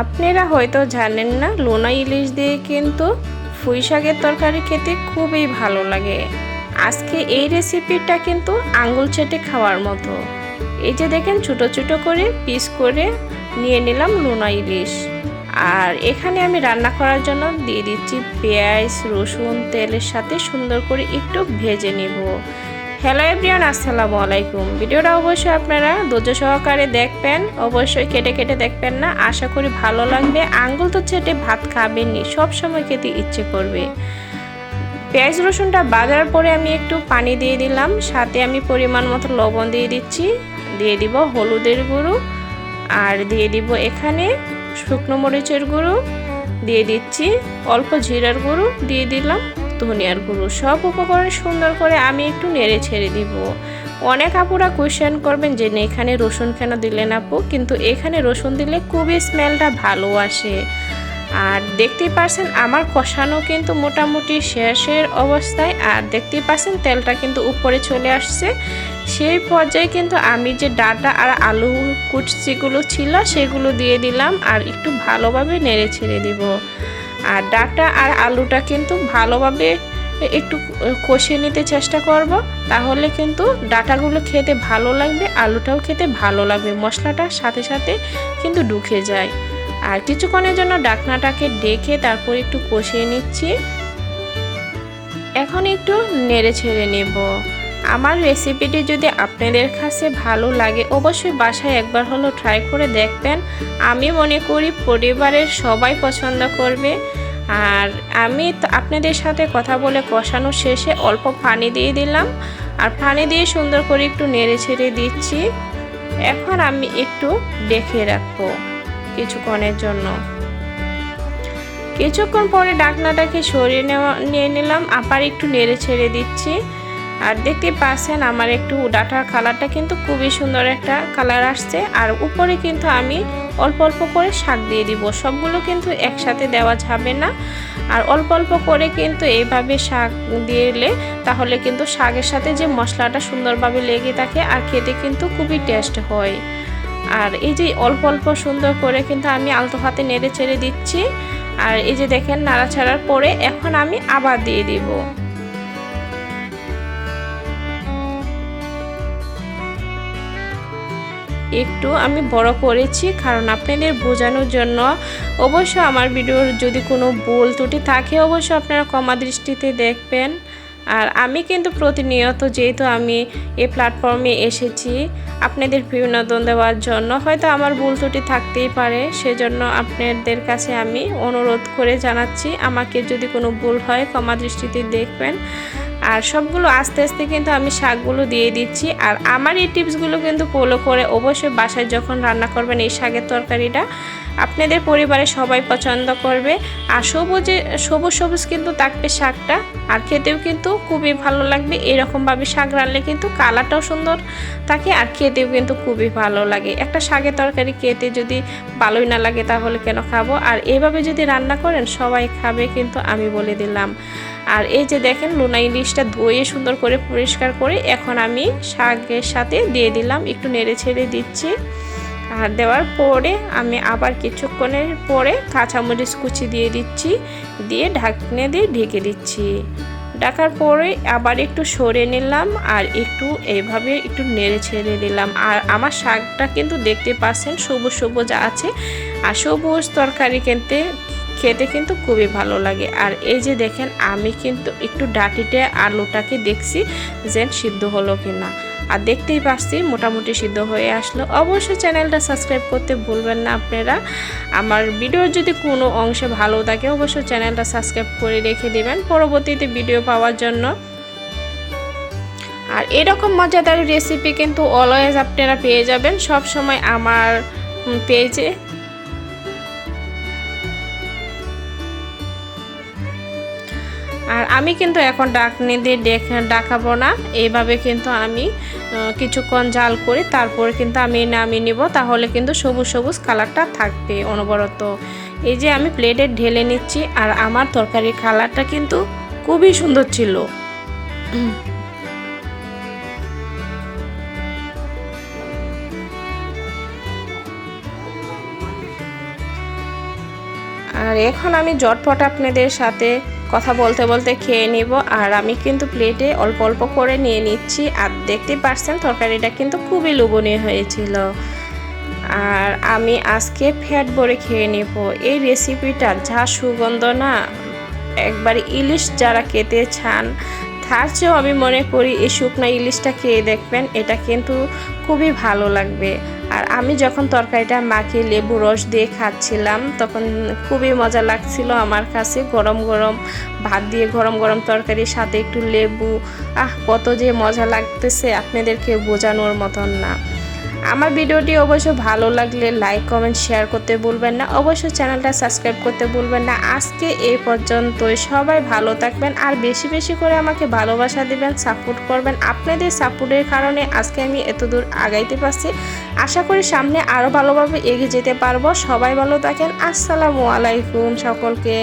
আপনারা হয়তো জানেন না, লোনা ইলিশ দিয়ে কিন্তু পুঁই শাকের তরকারি খেতে খুবই ভালো লাগে। আজকে এই রেসিপিটা কিন্তু আঙ্গুল চেটে খাওয়ার মতো। এই যে দেখেন ছোট ছোট করে পিস করে নিয়ে নিলাম লোনা ইলিশ। আর এখানে আমি রান্না করার জন্য দিয়ে দিচ্ছি পেঁয়াজ, রসুন, তেলের সাথে সুন্দর করে একটু ভেজে নেব। হ্যালো এভরিওয়ান, আসসালামু আলাইকুম। ভিডিওটা অবশ্যই আপনারা ধৈর্য সহকারে দেখবেন, অবশ্যই কেটে কেটে দেখবেন না। আশা করি ভালো লাগবে। আঙ্গুল তো চেটে ভাত খাবেননি সব সময় খেতে ইচ্ছে করবে। পেঁয়াজ রসুনটা বাজার পরে আমি একটু পানি দিয়ে দিলাম, সাথে আমি পরিমাণ মতো লবণ দিয়ে দিচ্ছি। দিয়ে দিব হলুদের গুঁড়ো, আর দিয়ে দিব এখানে শুকনো মরিচের গুঁড়ো। দিয়ে দিচ্ছি অল্প জিরার গুঁড়ো, দিয়ে দিলাম। ধনিয়ার গুঁড়ো সব উপকরণ সুন্দর করে আমি একটু নেড়ে ছেড়ে দিব। অনেক আপুরা কোয়েশ্চেন করবেন যে এখানে রসুন কেন দিলেন আপু? কিন্তু এখানে রসুন দিলে খুবই স্মেলটা ভালো আসে। আর দেখতেই পারছেন, আমার কষানো কিন্তু মোটামুটি শেষের অবস্থায়, আর দেখতেই পাচ্ছেন তেলটা কিন্তু উপরে চলে আসছে। সেই পর্যায়ে কিন্তু আমি যে ডাটা আর আলু কুচচিগুলো ছিল, সেগুলো দিয়ে দিলাম, আর একটু ভালোভাবে নেড়ে ছেড়ে দিব। আর ডাটা আর আলুটা কিন্তু ভালোভাবে একটু কষিয়ে নিতে চেষ্টা করব, তাহলে কিন্তু ডাটাগুলো খেতে ভালো লাগবে, আলুটাও খেতে ভালো লাগবে মশলাটার সাথে সাথে কিন্তু ঢুকে যায়। আর কিছুক্ষণের জন্য ডাকনাটাকে ডেকে তারপর একটু কষিয়ে নিচ্ছি। এখন একটু নেড়ে ছেড়ে নেব। আমার রেসিপিটি যদি আপনাদের কাছে ভালো লাগে, অবশ্যই বাসায় একবার হলো ট্রাই করে দেখবেন। আমি মনে করি পরিবারের সবাই পছন্দ করবে। আর আমি আপনাদের সাথে কথা বলে কষানো শেষে অল্প পানি দিয়ে দিলাম। আর পানি দিয়ে সুন্দর করে একটু নেড়ে ছেড়ে দিচ্ছি। এখন আমি একটু দেখে রাখব কিছুক্ষণের জন্য। কিছুক্ষণ পরে ডাকনাটাকে সরিয়ে নেওয়া নিয়ে নিলাম। আবার একটু নেড়ে ছেড়ে দিচ্ছি। আর দেখতে পাচ্ছেন আমার একটু ডাটার কালারটা কিন্তু খুবই সুন্দর একটা কালার আসছে। আর উপরে কিন্তু আমি অল্প অল্প করে শাক দিয়ে দিব। সবগুলো কিন্তু একসাথে দেওয়া যাবে না। আর অল্প অল্প করে কিন্তু এইভাবে শাক দিলে তাহলে কিন্তু শাকের সাথে যে মশলাটা সুন্দরভাবে লেগে থাকে আর খেতে কিন্তু খুবই টেস্ট হয়। আর এই যে অল্প অল্প সুন্দর করে কিন্তু আমি আলতো হাতে নেড়ে চেড়ে দিচ্ছি। আর এই যে দেখেন, নাড়াচাড়ার পরে এখন আমি আবার দিয়ে দিব। একটু আমি বড় করেছি, কারণ আপনাদের বোঝানোর জন্য অবশ্য আমার ভিডিওর যদি কোনো ভুল ত্রুটি থাকে, অবশ্য আপনারা কমা দৃষ্টিতে দেখবেন। আর আমি কিন্তু প্রতিনিয়ত যেহেতু আমি এই প্ল্যাটফর্মে এসেছি, আপনাদের বিনোদন দেওয়ার জন্য, হয়তো আমার ভুল ত্রুটি থাকতেই পারে, সেজন্য আপনাদের কাছে আমি অনুরোধ করে জানাচ্ছি, আমাকে যদি কোনো ভুল হয় কমা দৃষ্টিতে দেখবেন। আর সবগুলো আস্তে আস্তে কিন্তু আমি শাকগুলো দিয়ে দিচ্ছি। আর আমার এই টিপসগুলো কিন্তু ফলো করে অবশ্যই বাসায় যখন রান্না করবেন এই শাকের তরকারিটা, আপনাদের পরিবারে সবাই পছন্দ করবে। আর সবুজে, সবুজ সবুজ কিন্তু থাকবে শাকটা। আর খেতেও কিন্তু খুবই ভালো লাগবে। এরকমভাবে শাক রানলে কিন্তু কালারটাও সুন্দর থাকে আর খেতেও কিন্তু খুবই ভালো লাগে। একটা শাকের তরকারি খেতে যদি ভালোই না লাগে তাহলে কেন খাব? আর এভাবে যদি রান্না করেন সবাই খাবে কিন্তু আমি বলে দিলাম। আর এই যে দেখেন, লুনা ইলিশটা ধুয়ে সুন্দর করে পরিষ্কার করে এখন আমি শাকের সাথে দিয়ে দিলাম, একটু নেড়ে ছেড়ে দিচ্ছি। আর দেওয়ার পরে আমি আবার কিছুক্ষণের পরে কাঁচামরিচ কুচি দিয়ে দিচ্ছি, দিয়ে ঢাকনে দিয়ে ঢেকে দিচ্ছি। ডাকার পরে আবার একটু সরে নিলাম আর একটু এইভাবে একটু নেড়ে ছেড়ে দিলাম। আর আমার শাকটা কিন্তু দেখতে পাচ্ছেন, সবুজ সবুজ আছে। আর সবুজ তরকারি কিনতে খেতে কিন্তু খুবই ভালো লাগে। আর এই যে দেখেন, আমি কিন্তু একটু ডাটিতে আলুটাকে দেখছি যে সিদ্ধ হলো কি না আর দেখতেই পাচ্ছি মোটামুটি সিদ্ধ হয়ে আসলো। অবশ্যই চ্যানেলটা সাবস্ক্রাইব করতে ভুলবেন না আপনারা। আমার ভিডিওর যদি কোনো অংশে ভালো থাকে, অবশ্যই চ্যানেলটা সাবস্ক্রাইব করে রেখে দেবেন পরবর্তীতে ভিডিও পাওয়ার জন্য। আর এরকম মজাদার রেসিপি কিন্তু অলওয়েজ আপনারা পেয়ে যাবেন। সব সময় আমার পেজে আমি কিন্তু এখন ডাকনি দিয়ে ডাকাবো না। এইভাবে কিন্তু আমি কিছুক্ষণ জাল করে, তারপর কিন্তু আমি নামিয়ে নিব। তাহলে কিন্তু সবুজ সবুজ কালারটা থাকবে অনবরত। এই যে আমি প্লেটে ঢেলে নিচ্ছি, আর আমার তরকারির কালারটা কিন্তু খুবই সুন্দর ছিল। আর এখন আমি জটপট আপনাদের সাথে কথা বলতে বলতে খেয়ে নিব। আর আমি কিন্তু প্লেটে অল্প অল্প করে নিয়ে নিচ্ছি। আর দেখতে পারছেন, তরকারিটা কিন্তু খুবই লোভনীয় হয়েছিল। আর আমি আজকে ফ্যাট ভরে খেয়ে নেব। এই রেসিপিটা যা সুগন্ধ না, একবার ইলিশ যারা খেতে চান তার চেয়েও আমি মনে করি এই শুকনা ইলিশটা খেয়ে দেখবেন, এটা কিন্তু খুবই ভালো লাগবে। আর আমি যখন তরকারিটা মাখিয়ে লেবু রস দিয়ে খাচ্ছিলাম, তখন খুবই মজা লাগছিল আমার কাছে। গরম গরম ভাত দিয়ে গরম গরম তরকারির সাথে একটু লেবু, আহ, কত যে মজা লাগতেছে, আপনাদেরকে বোঝানোর মতন না। আমার ভিডিওটি অবশ্য ভালো লাগলে লাইক কমেন্ট শেয়ার করতে ভুলবেন না। অবশ্যই চ্যানেলটা সাবস্ক্রাইব করতে ভুলবেন না। আজকে এই পর্যন্তই। সবাই ভালো থাকবেন আর বেশি বেশি করে আমাকে ভালোবাসা দিবেন সাপোর্ট করবেন। আপনাদের সাপোর্টের কারণে আজকে আমি এত দূর আগাইতে পারছি। আশা করি সামনে আরও ভালোভাবে এগিয়ে যেতে পারব। সবাই ভালো থাকেন। আসসালামু আলাইকুম সকলকে।